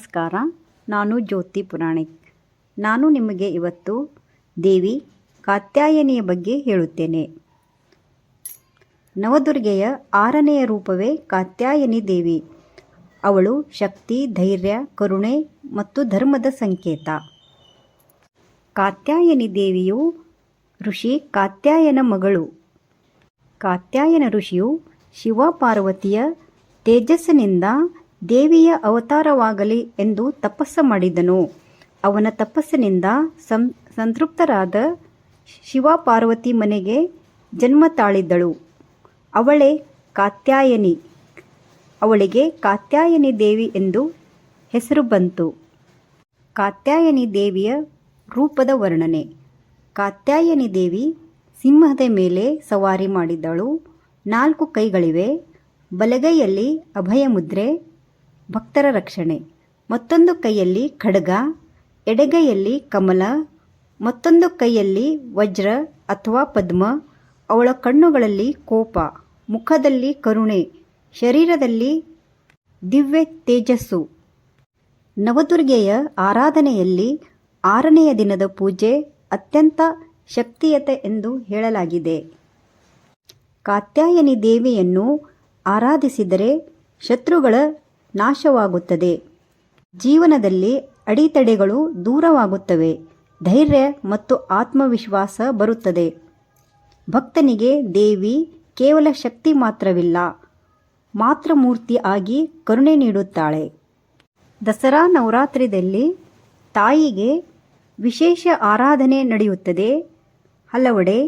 ನಮಸ್ಕಾರ. ನಾನು ಜ್ಯೋತಿ ಪುರಾಣಿಕ್. ನಾನು ನಿಮಗೆ ಇವತ್ತು ದೇವಿ ಕಾತ್ಯಾಯನಿಯ ಬಗ್ಗೆ ಹೇಳುತ್ತೇನೆ. ನವದುರ್ಗೆಯ ಆರನೆಯ ರೂಪವೇ ಕಾತ್ಯಾಯನಿ ದೇವಿ. ಅವಳು ಶಕ್ತಿ, ಧೈರ್ಯ, ಕರುಣೆ ಮತ್ತು ಧರ್ಮದ ಸಂಕೇತ. ಕಾತ್ಯಾಯನಿ ದೇವಿಯು ಋಷಿ ಕಾತ್ಯಾಯನ ಮಗಳು. ಕಾತ್ಯಾಯನ ಋಷಿಯು ಶಿವ ಪಾರ್ವತಿಯ ತೇಜಸ್ಸಿನಿಂದ ದೇವಿಯ ಅವತಾರವಾಗಲಿ ಎಂದು ತಪಸ್ಸು ಮಾಡಿದನು. ಅವನ ತಪಸ್ಸಿನಿಂದ ಸಂ, ಸಂತೃಪ್ತರಾದ ಶಿವ ಪಾರ್ವತಿ ಮನೆಗೆ ಜನ್ಮ ತಾಳಿದ್ದಳು. ಅವಳೇ ಕಾತ್ಯಾಯನಿ. ಅವಳಿಗೆ ಕಾತ್ಯಾಯನಿ ದೇವಿ ಎಂದು ಹೆಸರು ಬಂತು. ಕಾತ್ಯಾಯನಿ ದೇವಿಯ ರೂಪದ ವರ್ಣನೆ. ಕಾತ್ಯಾಯನಿ ದೇವಿ ಸಿಂಹದ ಮೇಲೆ ಸವಾರಿ ಮಾಡಿದ್ದಳು ನಾಲ್ಕು ಕೈಗಳಿವೆ. ಬಲಗೈಯಲ್ಲಿ ಅಭಯ ಮುದ್ರೆ ಭಕ್ತರ ರಕ್ಷಣೆ. ಮತ್ತೊಂದು ಕೈಯಲ್ಲಿ ಖಡ್ಗ, ಎಡಗೈಯಲ್ಲಿ ಕಮಲ, ಮತ್ತೊಂದು ಕೈಯಲ್ಲಿ ವಜ್ರ ಅಥವಾ ಪದ್ಮ, ಅವಳ ಕಣ್ಣುಗಳಲ್ಲಿ ಕೋಪ, ಮುಖದಲ್ಲಿ ಕರುಣೆ, ಶರೀರದಲ್ಲಿ ದಿವ್ಯ ತೇಜಸ್ಸು. ನವದುರ್ಗೆಯ ಆರಾಧನೆಯಲ್ಲಿ ಆರನೆಯ ದಿನದ ಪೂಜೆ ಅತ್ಯಂತ ಶಕ್ತಿಯತೆ ಎಂದು ಹೇಳಲಾಗಿದೆ. ಕಾತ್ಯಾಯನಿ ದೇವಿಯನ್ನು ಆರಾಧಿಸಿದರೆ ಶತ್ರುಗಳ ನಾಶವಾಗುತ್ತದೆ. ಜೀವನದಲ್ಲಿ ಅಡೆತಡೆಗಳು ದೂರವಾಗುತ್ತವೆ. ಧೈರ್ಯ ಮತ್ತು ಆತ್ಮವಿಶ್ವಾಸ ಬರುತ್ತದೆ. ಭಕ್ತನಿಗೆ ದೇವಿ ಕೇವಲ ಶಕ್ತಿ ಮಾತ್ರವಿಲ್ಲ, ಮಾತೃಮೂರ್ತಿ ಆಗಿ ಕರುಣೆ ನೀಡುತ್ತಾಳೆ. ದಸರಾ ನವರಾತ್ರಿದಲ್ಲಿ ತಾಯಿಗೆ ವಿಶೇಷ ಆರಾಧನೆ ನಡೆಯುತ್ತದೆ. ಹಲವೆಡೆ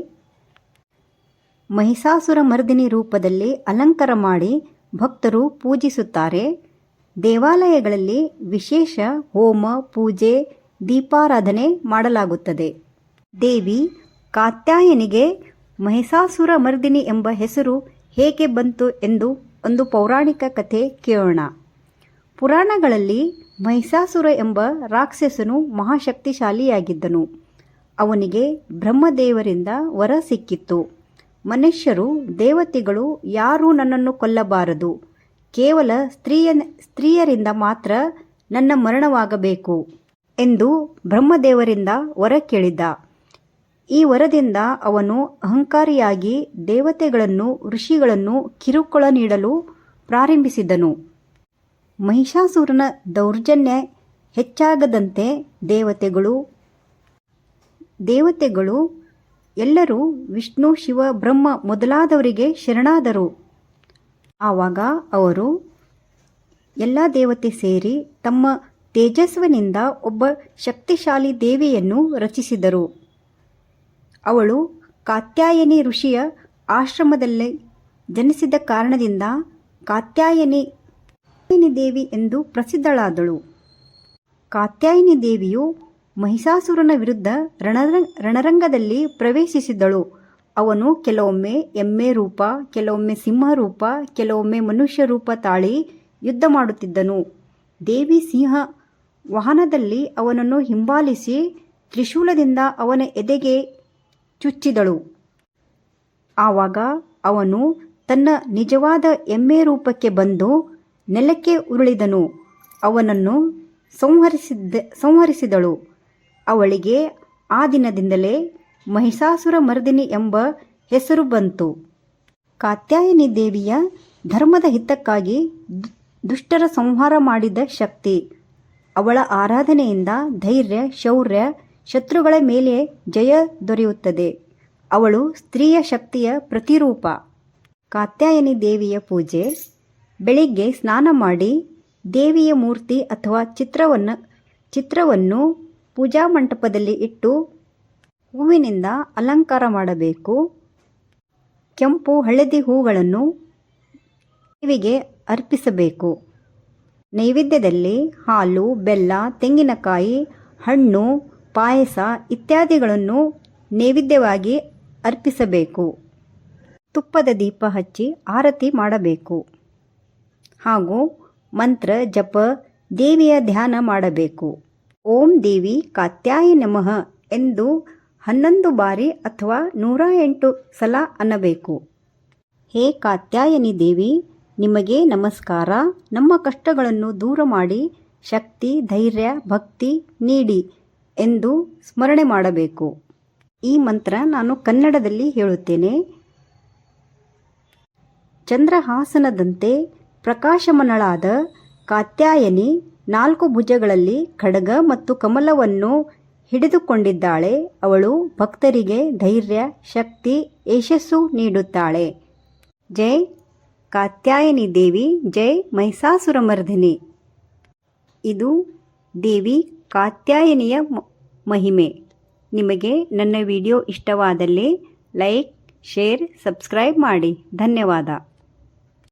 ಮಹಿಷಾಸುರ ಮರ್ದಿನಿ ರೂಪದಲ್ಲಿ ಅಲಂಕಾರ ಮಾಡಿ ಭಕ್ತರು ಪೂಜಿಸುತ್ತಾರೆ. ದೇವಾಲಯಗಳಲ್ಲಿ ವಿಶೇಷ ಹೋಮ, ಪೂಜೆ, ದೀಪಾರಾಧನೆ ಮಾಡಲಾಗುತ್ತದೆ. ದೇವಿ, ಕಾತ್ಯಾಯನಿಗೆ ಮಹಿಷಾಸುರ ಮರ್ದಿನಿ ಎಂಬ ಹೆಸರು ಹೇಗೆ ಬಂತು ಎಂದು ಒಂದು ಪೌರಾಣಿಕ ಕಥೆ ಕೇಳೋಣ. ಪುರಾಣಗಳಲ್ಲಿ ಮಹಿಷಾಸುರ ಎಂಬ ರಾಕ್ಷಸನು ಮಹಾಶಕ್ತಿಶಾಲಿಯಾಗಿದ್ದನು. ಅವನಿಗೆ ಬ್ರಹ್ಮದೇವರಿಂದ ವರ ಸಿಕ್ಕಿತ್ತು. ಮನುಷ್ಯರು ದೇವತೆಗಳು ಯಾರೂ ನನ್ನನ್ನು ಕೊಲ್ಲಬಾರದು. ಕೇವಲ ಸ್ತ್ರೀಯ ಸ್ತ್ರೀಯರಿಂದ ಮಾತ್ರ ನನ್ನ ಮರಣವಾಗಬೇಕು ಎಂದು ಬ್ರಹ್ಮದೇವರಿಂದ ವರ ಕೇಳಿದ್ದ ಈ ವರದಿಂದ ಅವನು ಅಹಂಕಾರಿಯಾಗಿ ದೇವತೆಗಳನ್ನು, ಋಷಿಗಳನ್ನು ಕಿರುಕುಳ ನೀಡಲು ಪ್ರಾರಂಭಿಸಿದನು. ಮಹಿಷಾಸುರನ ದೌರ್ಜನ್ಯ ಹೆಚ್ಚಾಗದಂತೆ ದೇವತೆಗಳು ದೇವತೆಗಳು ಎಲ್ಲರೂ ವಿಷ್ಣು, ಶಿವ, ಬ್ರಹ್ಮ ಮೊದಲಾದವರಿಗೆ ಶರಣಾದರು. ಆವಾಗ ಅವರು ಎಲ್ಲ ದೇವತೆ ಸೇರಿ ತಮ್ಮ ತೇಜಸ್ವಿನಿಂದ ಒಬ್ಬ ಶಕ್ತಿಶಾಲಿ ದೇವಿಯನ್ನು ರಚಿಸಿದರು. ಅವಳು ಕಾತ್ಯಾಯನಿ ಋಷಿಯ ಆಶ್ರಮದಲ್ಲಿ ಜನಿಸಿದ ಕಾರಣದಿಂದ ಕಾತ್ಯಾಯನಿ ದೇವಿ ಎಂದು ಪ್ರಸಿದ್ಧಳಾದಳು. ಕಾತ್ಯಾಯಿನಿ ದೇವಿಯು ಮಹಿಷಾಸುರನ ವಿರುದ್ಧ ರಣರಂಗ ರಣರಂಗದಲ್ಲಿ ಪ್ರವೇಶಿಸಿದಳು. ಅವನು ಕೆಲವೊಮ್ಮೆ ಎಮ್ಮೆ ರೂಪ, ಕೆಲವೊಮ್ಮೆ ಸಿಂಹ ರೂಪ, ಕೆಲವೊಮ್ಮೆ ಮನುಷ್ಯ ರೂಪ ತಾಳಿ ಯುದ್ಧ ಮಾಡುತ್ತಿದ್ದನು. ದೇವಿ ಸಿಂಹ ವಾಹನದಲ್ಲಿ ಅವನನ್ನು ಹಿಂಬಾಲಿಸಿ ತ್ರಿಶೂಲದಿಂದ ಅವನ ಎದೆಗೆ ಚುಚ್ಚಿದಳು. ಆವಾಗ ಅವನು ತನ್ನ ನಿಜವಾದ ಎಮ್ಮೆ ರೂಪಕ್ಕೆ ಬಂದು ನೆಲಕ್ಕೆ ಉರುಳಿದನು. ಅವನನ್ನು ಸಂಹರಿಸಿದ್ದ, ಸಂಹರಿಸಿದಳು. ಅವಳಿಗೆ ಆ ದಿನದಿಂದಲೇ ಮಹಿಷಾಸುರ ಮರ್ದಿನಿ ಎಂಬ ಹೆಸರು ಬಂತು. ಕಾತ್ಯಾಯನಿ ದೇವಿಯ ಧರ್ಮದ ಹಿತಕ್ಕಾಗಿ ದುಷ್ಟರ ಸಂಹಾರ ಮಾಡಿದ ಶಕ್ತಿ. ಅವಳ ಆರಾಧನೆಯಿಂದ ಧೈರ್ಯ, ಶೌರ್ಯ, ಶತ್ರುಗಳ ಮೇಲೆ ಜಯ ದೊರೆಯುತ್ತದೆ. ಅವಳು ಸ್ತ್ರೀಯ ಶಕ್ತಿಯ ಪ್ರತಿರೂಪ. ಕಾತ್ಯಾಯನಿ ದೇವಿಯ ಪೂಜೆ. ಬೆಳಿಗ್ಗೆ ಸ್ನಾನ ಮಾಡಿ ದೇವಿಯ ಮೂರ್ತಿ ಅಥವಾ ಚಿತ್ರವನ್ನು ಚಿತ್ರವನ್ನು ಪೂಜಾ ಮಂಟಪದಲ್ಲಿ ಇಟ್ಟು ಹೂವಿನಿಂದ ಅಲಂಕಾರ ಮಾಡಬೇಕು. ಕೆಂಪು ಹಳದಿ ಹೂಗಳನ್ನು ದೇವಿಗೆ ಅರ್ಪಿಸಬೇಕು. ನೈವೇದ್ಯದಲ್ಲಿ ಹಾಲು, ಬೆಲ್ಲ, ತೆಂಗಿನಕಾಯಿ, ಹಣ್ಣು, ಪಾಯಸ ಇತ್ಯಾದಿಗಳನ್ನು ನೈವೇದ್ಯವಾಗಿ ಅರ್ಪಿಸಬೇಕು. ತುಪ್ಪದ ದೀಪ ಹಚ್ಚಿ ಆರತಿ ಮಾಡಬೇಕು. ಹಾಗೂ ಮಂತ್ರ ಜಪ, ದೇವಿಯ ಧ್ಯಾನ ಮಾಡಬೇಕು. ಓಂ ದೇವಿ ಕಾತ್ಯಾಯ ನಮಃ ಎಂದು ಹನ್ನೊಂದು ಬಾರಿ ಅಥವಾ ನೂರ ಎಂಟು ಸಲ ಅನ್ನಬೇಕು. ಹೇ ಕಾತ್ಯಾಯನಿ ದೇವಿ, ನಿಮಗೆ ನಮಸ್ಕಾರ. ನಮ್ಮ ಕಷ್ಟಗಳನ್ನು ದೂರ ಮಾಡಿ ಶಕ್ತಿ, ಧೈರ್ಯ, ಭಕ್ತಿ ನೀಡಿ ಎಂದು ಸ್ಮರಣೆ ಮಾಡಬೇಕು. ಈ ಮಂತ್ರ ನಾನು ಕನ್ನಡದಲ್ಲಿ ಹೇಳುತ್ತೇನೆ. ಚಂದ್ರಹಾಸನದಂತೆ ಪ್ರಕಾಶಮನಳಾದ ಕಾತ್ಯಾಯನಿ ನಾಲ್ಕು ಭುಜಗಳಲ್ಲಿ ಖಡ್ಗ ಮತ್ತು ಕಮಲವನ್ನು ಹಿಡಿದುಕೊಂಡಿದ್ದಾಳೆ. ಅವಳು ಭಕ್ತರಿಗೆ ಧೈರ್ಯ, ಶಕ್ತಿ, ಯಶಸ್ಸು ನೀಡುತ್ತಾಳೆ. ಜೈ ಕಾತ್ಯಾಯನಿ ದೇವಿ, ಜೈ ಮಹಿಷಾಸುರಮರ್ಧಿನಿ ಇದು ದೇವಿ ಕಾತ್ಯಾಯನಿಯ ಮಹಿಮೆ. ನಿಮಗೆ ನನ್ನ ವಿಡಿಯೋ ಇಷ್ಟವಾದಲ್ಲಿ ಲೈಕ್, ಶೇರ್, ಸಬ್ಸ್ಕ್ರೈಬ್ ಮಾಡಿ. ಧನ್ಯವಾದ.